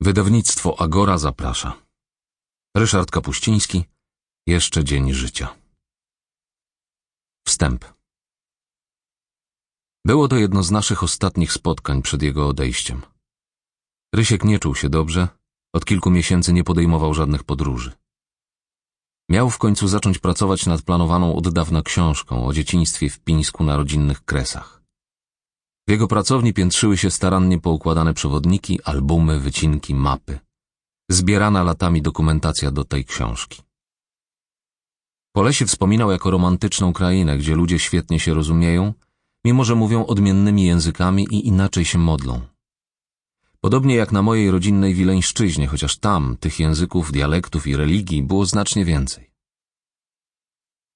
Wydawnictwo Agora zaprasza. Ryszard Kapuściński. Jeszcze dzień życia. Wstęp. Było to jedno z naszych ostatnich spotkań przed jego odejściem. Rysiek nie czuł się dobrze, od kilku miesięcy nie podejmował żadnych podróży. Miał w końcu zacząć pracować nad planowaną od dawna książką o dzieciństwie w Pińsku na rodzinnych kresach. W jego pracowni piętrzyły się starannie poukładane przewodniki, albumy, wycinki, mapy. Zbierana latami dokumentacja do tej książki. Polesie wspominał jako romantyczną krainę, gdzie ludzie świetnie się rozumieją, mimo że mówią odmiennymi językami i inaczej się modlą. Podobnie jak na mojej rodzinnej Wileńszczyźnie, chociaż tam tych języków, dialektów i religii było znacznie więcej.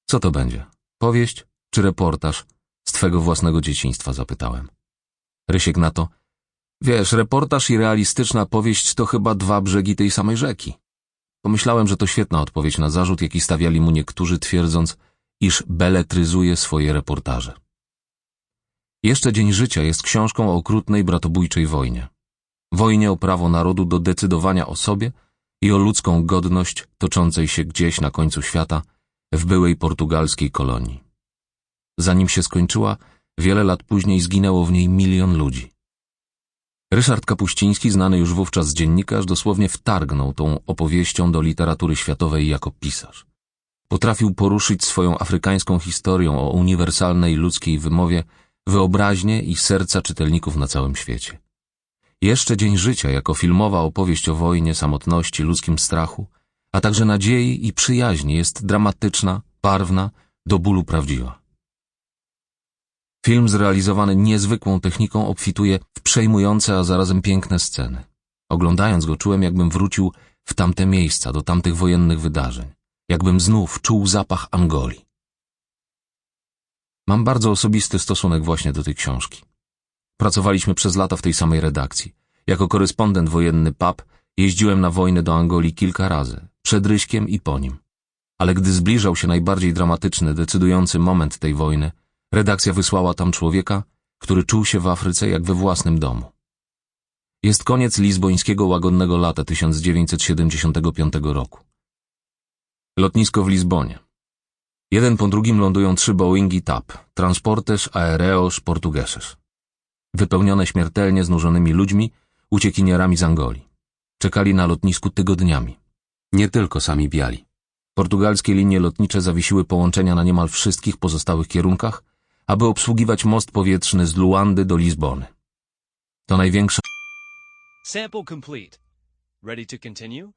Co to będzie? Powieść czy reportaż z twego własnego dzieciństwa? zapytałem. Rysiek na to. Wiesz, reportaż i realistyczna powieść to chyba dwa brzegi tej samej rzeki. Pomyślałem, że to świetna odpowiedź na zarzut, jaki stawiali mu niektórzy, twierdząc, iż beletryzuje swoje reportaże. Jeszcze Dzień Życia jest książką o okrutnej bratobójczej wojnie. Wojnie o prawo narodu do decydowania o sobie i o ludzką godność toczącej się gdzieś na końcu świata w byłej portugalskiej kolonii. Zanim się skończyła, wiele lat później zginęło w niej milion ludzi. Ryszard Kapuściński, znany już wówczas dziennikarz, dosłownie wtargnął tą opowieścią do literatury światowej jako pisarz. Potrafił poruszyć swoją afrykańską historią o uniwersalnej ludzkiej wymowie wyobraźnię i serca czytelników na całym świecie. Jeszcze Dzień Życia jako filmowa opowieść o wojnie, samotności, ludzkim strachu, a także nadziei i przyjaźni jest dramatyczna, barwna, do bólu prawdziwa. Film zrealizowany niezwykłą techniką obfituje w przejmujące, a zarazem piękne sceny. Oglądając go czułem, jakbym wrócił w tamte miejsca, do tamtych wojennych wydarzeń. Jakbym znów czuł zapach Angolii. Mam bardzo osobisty stosunek właśnie do tej książki. Pracowaliśmy przez lata w tej samej redakcji. Jako korespondent wojenny PAP jeździłem na wojnę do Angolii kilka razy, przed Ryśkiem i po nim. Ale gdy zbliżał się najbardziej dramatyczny, decydujący moment tej wojny, redakcja wysłała tam człowieka, który czuł się w Afryce jak we własnym domu. Jest koniec lizbońskiego łagodnego lata 1975 roku. Lotnisko w Lizbonie. Jeden po drugim lądują trzy Boeingi TAP, Transportes Aereos Portugueses. Wypełnione śmiertelnie znużonymi ludźmi, uciekinierami z Angolii. Czekali na lotnisku tygodniami. Nie tylko sami biali. Portugalskie linie lotnicze zawiesiły połączenia na niemal wszystkich pozostałych kierunkach, aby obsługiwać most powietrzny z Luandy do Lizbony. To największa Sample complete. Ready to continue?